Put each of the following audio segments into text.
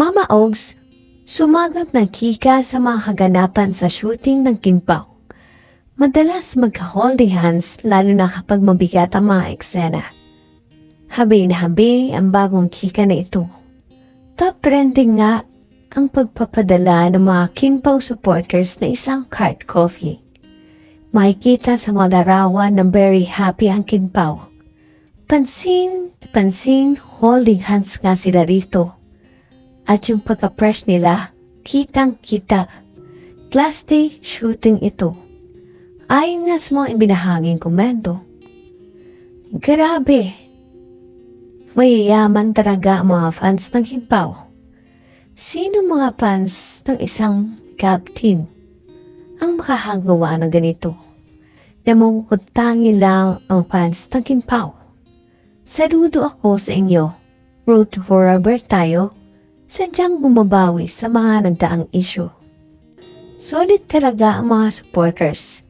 Mama Ogs, sumagap ng kika sa mga kaganapan sa shooting ng Kimpaw. Madalas magka-holding hands lalo na kapag mabigat ang mga eksena. Habi na habi ang bagong kika na ito. Top trending nga ang pagpapadala ng mga Kimpaw supporters na isang cart coffee. Makikita sa mga larawan na very happy ang Kimpaw. Pansin, pansin, holding hands nga sila rito. At yung pagka-fresh nila, kitang-kita. Class day shooting ito. Ayon nga sa mga ibinahaging komento. Grabe! Mayayaman talaga ang mga fans ng Himpaw. Sino mga fans ng isang captain ang makahagawa ng ganito? Namumukutangi lang ang fans ng Himpaw. Saludo ako sa inyo. Road to forever tayo. Sadyang bumabawi sa mga nagdaang issue. Solid talaga ang mga supporters.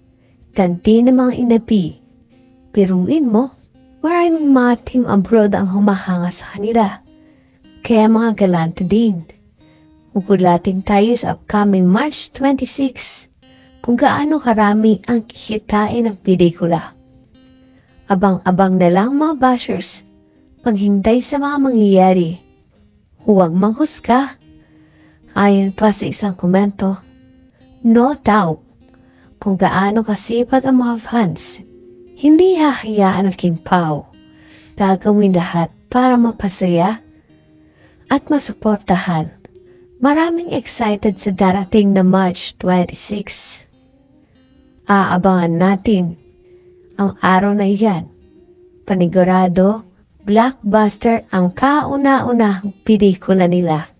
Kanti ng mga inapi. Piruin mo, maraming mga team abroad ang humahanga sa kanila. Kaya mga galante din. Ugulatin tayo sa upcoming March 26 kung gaano karami ang kikitain ng pelikula. Abang-abang na lang mga bashers paghintay sa mga mangyayari. Huwag manghusga. Ayon pa sa isang komento, no doubt kung gaano kasipag ang mga fans, hindi hahayaan ang Kim Pao. Gagawin lahat para mapasaya at masuportahan. Maraming excited sa darating na March 26. Aabangan natin ang araw na iyan. Panigurado, blockbuster ang kauna-unahang pelikula nila.